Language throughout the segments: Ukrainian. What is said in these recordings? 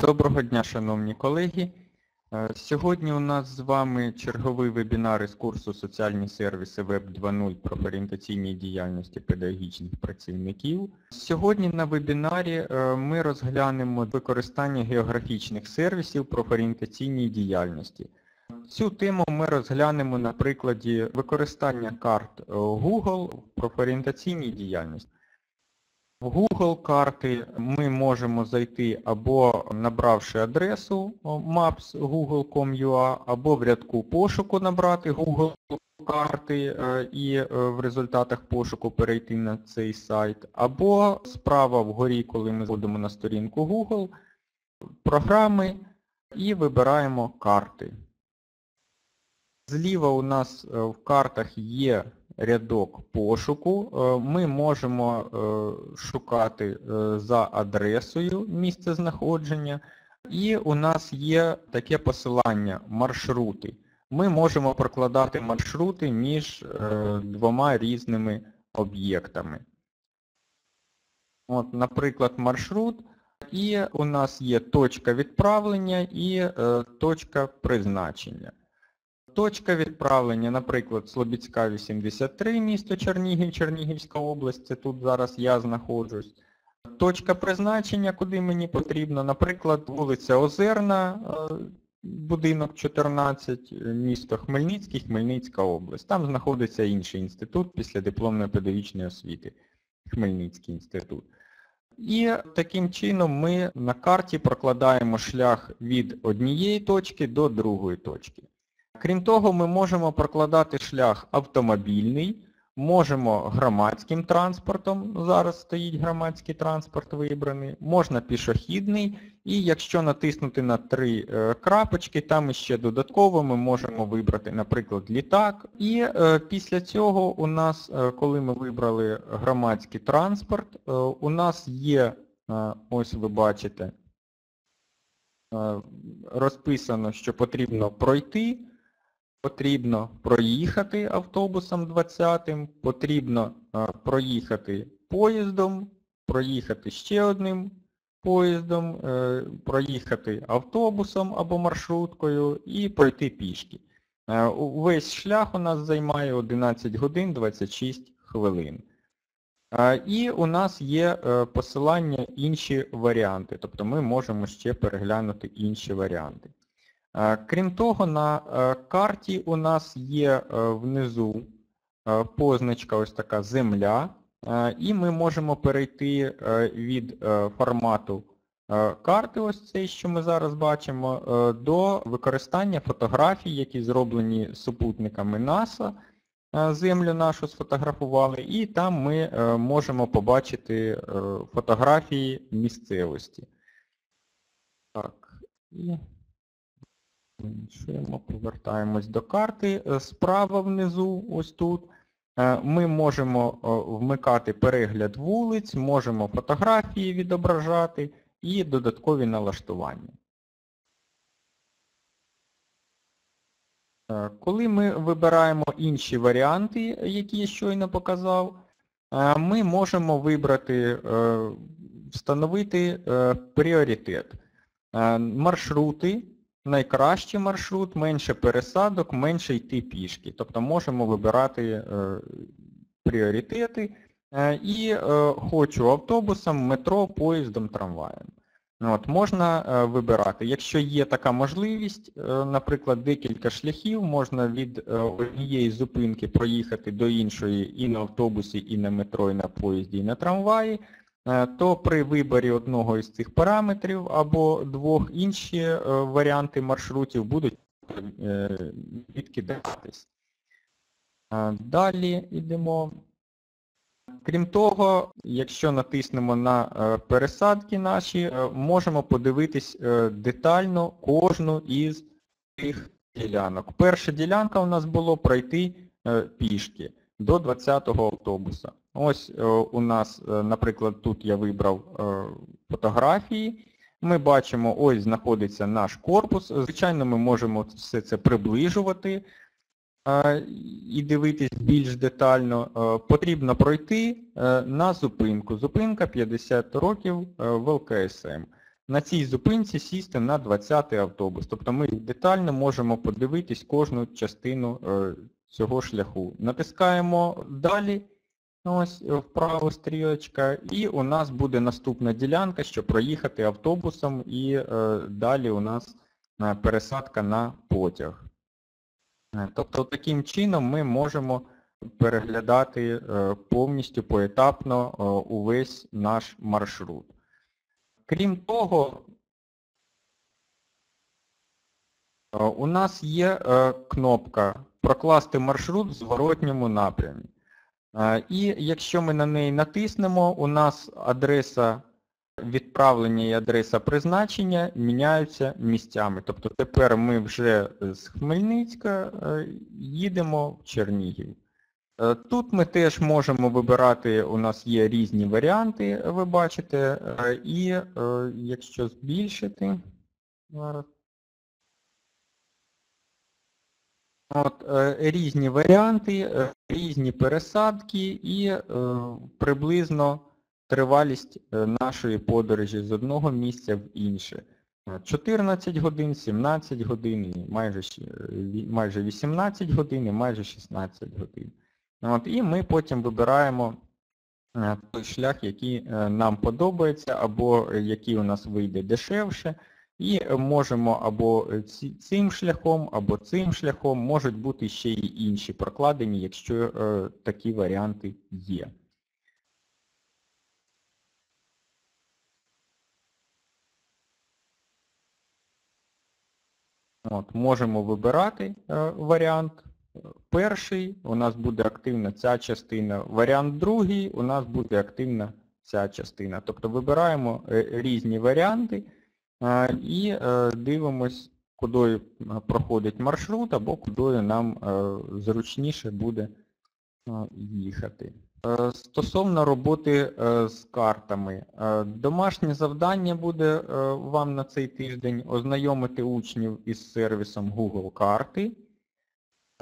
Доброго дня, шановні колеги. Е, Сьогодні у нас з вами черговий вебінар із курсу «Соціальні сервіси Веб 2.0 про орієнтаційній діяльності педагогічних працівників». Сьогодні на вебінарі е, ми розглянемо використання географічних сервісів про орієнтаційній діяльності. Цю тему ми розглянемо на прикладі використання карт е, Google в профорієнтаційній діяльності. В Google карти ми можемо зайти або набравши адресу о, maps.google.com.ua, або в рядку пошуку набрати Google карти е, і е, в результатах пошуку перейти на цей сайт, або справа вгорі, коли ми заходимо на сторінку Google, програми і вибираємо карти. Зліва у нас е, в картах є рядок пошуку. Е, Ми можемо е, шукати е, за адресою місце знаходження. І у нас є таке посилання маршрути. Ми можемо прокладати маршрути між двома різними об'єктами. От, Наприклад, маршрут, і у нас є точка відправлення і точка призначення. Точка відправлення, наприклад, Слобідська 83, місто Чернігів, Чернігівська область, це тут зараз я знаходжусь. Точка призначення, куди мені потрібно, наприклад, вулиця Озерна, е, будинок 14, місто Хмельницький, Хмельницька область. Там знаходиться інший інститут після дипломної педагогічної освіти, Хмельницький інститут. І таким чином ми на карті прокладаємо шлях від однієї точки до другої точки. Крім того, ми можемо прокладати шлях автомобільний, можемо громадським транспортом, зараз стоїть громадський транспорт вибраний, можна пішохідний, і якщо натиснути на три е, крапочки, там іще додатково ми можемо вибрати, наприклад, літак. І е, після цього у нас, е, коли ми вибрали громадський транспорт, у нас є, ось ви бачите, розписано, що потрібно пройти, потрібно проїхати автобусом 20-м, потрібно проїхати поїздом, проїхати ще одним поїздом, е, проїхати автобусом або маршруткою і пройти пішки. Е, Весь шлях у нас займає 11 годин 26 хвилин. І у нас є е, посилання інші варіанти, тобто ми можемо ще переглянути інші варіанти. Е, Крім того, на е, карті у нас є е, внизу позначка ось така земля, і ми можемо перейти від формату карти, ось цей, що ми зараз бачимо, до використання фотографій, які зроблені супутниками НАСА. Землю нашу сфотографували, і там ми можемо побачити фотографії місцевості. Так, і Зменшуємо, повертаємось до карти. Е, Справа внизу, ось тут, е, ми можемо е, вмикати перегляд вулиць, можемо фотографії відображати і додаткові налаштування. Коли ми вибираємо інші варіанти, які я щойно показав, ми можемо вибрати, встановити пріоритет. Маршрути, найкращий маршрут, менше пересадок, менше йти пішки. Тобто можемо вибирати е, пріоритети е, і е, хочу автобусом, метро, поїздом, трамваєм. От, можна вибирати. Якщо є така можливість, наприклад, декілька шляхів, можна від однієї зупинки проїхати до іншої і на автобусі, і на метро, і на поїзді, і на трамваї, то при виборі одного із цих параметрів або двох інші е, варіанти маршрутів будуть е, відкидатись. Е, Далі йдемо. Крім того, якщо натиснемо на е, пересадки наші, е, можемо подивитись е, детально кожну із цих ділянок. Перша ділянка у нас було пройти е, пішки до 20-го автобуса. Ось е, у нас, е, наприклад, тут я вибрав е, фотографії. Ми бачимо, ось знаходиться наш корпус. Звичайно, ми можемо все це приближувати і дивитись більш детально. Потрібно пройти на зупинку. Зупинка 50 років в ЛКСМ. на цій зупинці сісти на 20-й автобус. Тобто ми детально можемо подивитись кожну частину цього шляху. Натискаємо далі, ось вправо стрілочка, і у нас буде наступна ділянка, щоб проїхати автобусом, і е, далі у нас е, пересадка на потяг. Е, Тобто таким чином ми можемо переглядати е, повністю поетапно е, увесь наш маршрут. Крім того, е, у нас є е, кнопка Прокласти маршрут в зворотньому напрямі. І якщо ми на неї натиснемо, у нас адреса відправлення і адреса призначення міняються місцями. Тобто тепер ми вже з Хмельницька е, їдемо в Чернігів. Е, Тут ми теж можемо вибирати, у нас є різні варіанти, ви бачите, е, і якщо збільшити, зараз. От, е, різні варіанти, е, різні пересадки і е, приблизно тривалість нашої подорожі з одного місця в інше. Е, 14 годин, 17 годин, майже, майже 18 годин і майже 16 годин. От, і ми потім вибираємо той шлях, який нам подобається, або який у нас вийде дешевше. І можемо або е, цим шляхом, або цим шляхом, можуть бути ще й інші прокладені, якщо е, такі варіанти є. От, можемо вибирати е, варіант. Перший у нас буде активна ця частина, варіант другий у нас буде активна ця частина. Тобто вибираємо різні варіанти і е, дивимось, куди е, проходить маршрут або куди нам е, зручніше буде їхати. Стосовно роботи з картами. Домашнє завдання буде вам на цей тиждень ознайомити учнів із сервісом Google карти.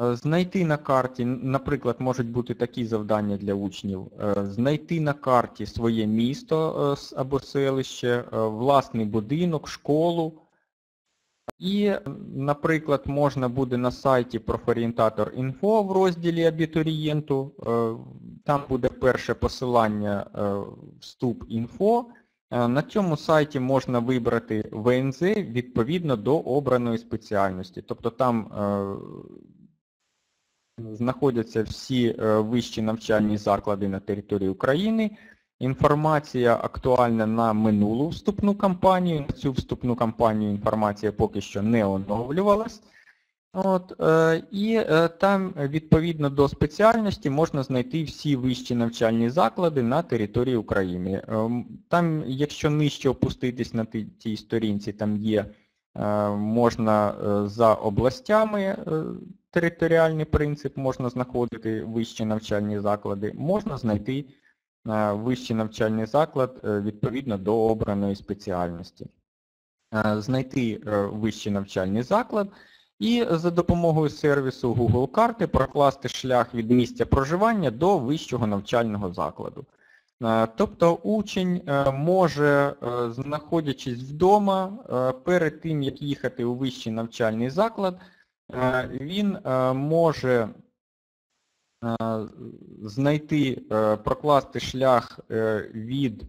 Е, Знайти на карті, наприклад, можуть бути такі завдання для учнів. е, Знайти на карті своє місто е, або селище, власний будинок, школу. І, наприклад, можна буде на сайті профорієнтатор інфо в розділі абітурієнту, там буде перше посилання вступ інфо. Е, На цьому сайті можна вибрати ВНЗ відповідно до обраної спеціальності. Тобто там знаходяться всі е, вищі навчальні заклади на території України. Інформація актуальна на минулу вступну кампанію. На цю вступну кампанію інформація поки що не оновлювалась. От, е, і е, там відповідно до спеціальності можна знайти всі вищі навчальні заклади на території України. Там, якщо нижче опуститись на тій сторінці, там є, можна за областями територіальний принцип, можна знаходити вищі навчальні заклади, можна знайти е, вищий навчальний заклад е, відповідно до обраної спеціальності. Е, Знайти вищий навчальний заклад і за допомогою сервісу Google карти прокласти шлях від місця проживання до вищого навчального закладу. Тобто учень може, знаходячись вдома, перед тим, як їхати у вищий навчальний заклад, він е, може е, знайти, е, прокласти шлях е, від е,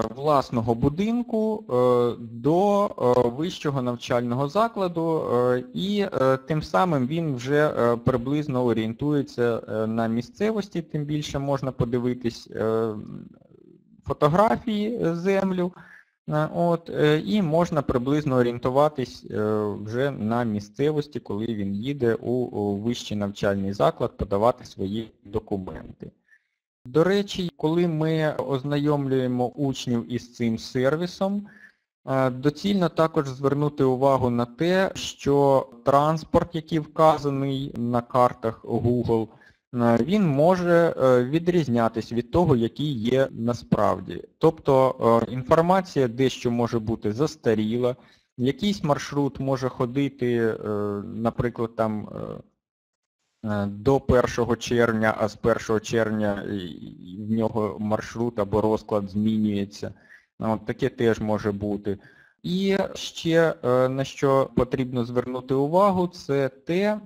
власного будинку е, до е, вищого навчального закладу е, і е, тим самим він вже е, приблизно орієнтується е, на місцевості, тим більше можна подивитись е, фотографії е, землю, е, от, е, і можна приблизно орієнтуватись е, вже на місцевості, коли він їде у, вищий навчальний заклад подавати свої документи. До речі, коли ми ознайомлюємо учнів із цим сервісом, е, доцільно також звернути увагу на те, що транспорт, який вказаний на картах Google, е, він може е, відрізнятись від того, який є насправді. Тобто е, інформація дещо може бути застаріла, якийсь маршрут може ходити, е, наприклад, там е, е, до 1 червня, а з 1 червня в нього маршрут або розклад змінюється. От, таке теж може бути. І ще е, на що потрібно звернути увагу, це те, е,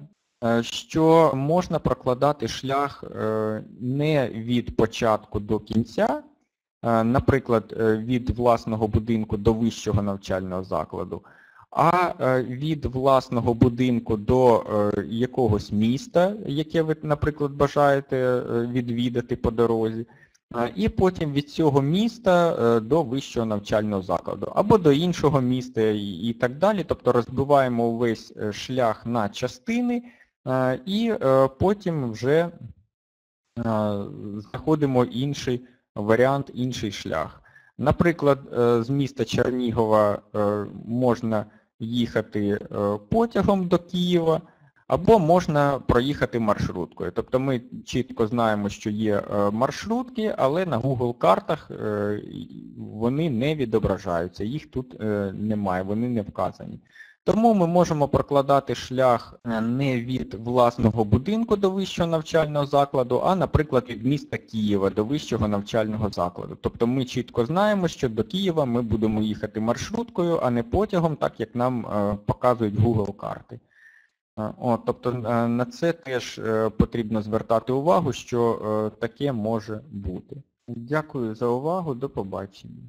що можна прокладати шлях е, не від початку до кінця, е, наприклад, е, від власного будинку до вищого навчального закладу, а е, від власного будинку до е, якогось міста, яке ви, наприклад, бажаєте е, відвідати по дорозі, і потім від цього міста е, до вищого навчального закладу, або до іншого міста і, так далі. Тобто розбиваємо увесь е, шлях на частини е, і е, потім вже знаходимо інший варіант, інший шлях. Наприклад, е, з міста Чернігова е, можна їхати потягом до Києва, або можна проїхати маршруткою. Тобто ми чітко знаємо, що є маршрутки, але на Google картах вони не відображаються, їх тут немає, вони не вказані. Тому ми можемо прокладати шлях е, не від власного будинку до вищого навчального закладу, а, наприклад, від міста Києва до вищого навчального закладу. Тобто ми чітко знаємо, що до Києва ми будемо їхати маршруткою, а не потягом, так як нам е, показують Google карти. Е, От, тобто на це теж потрібно звертати увагу, що таке може бути. Дякую за увагу, до побачення.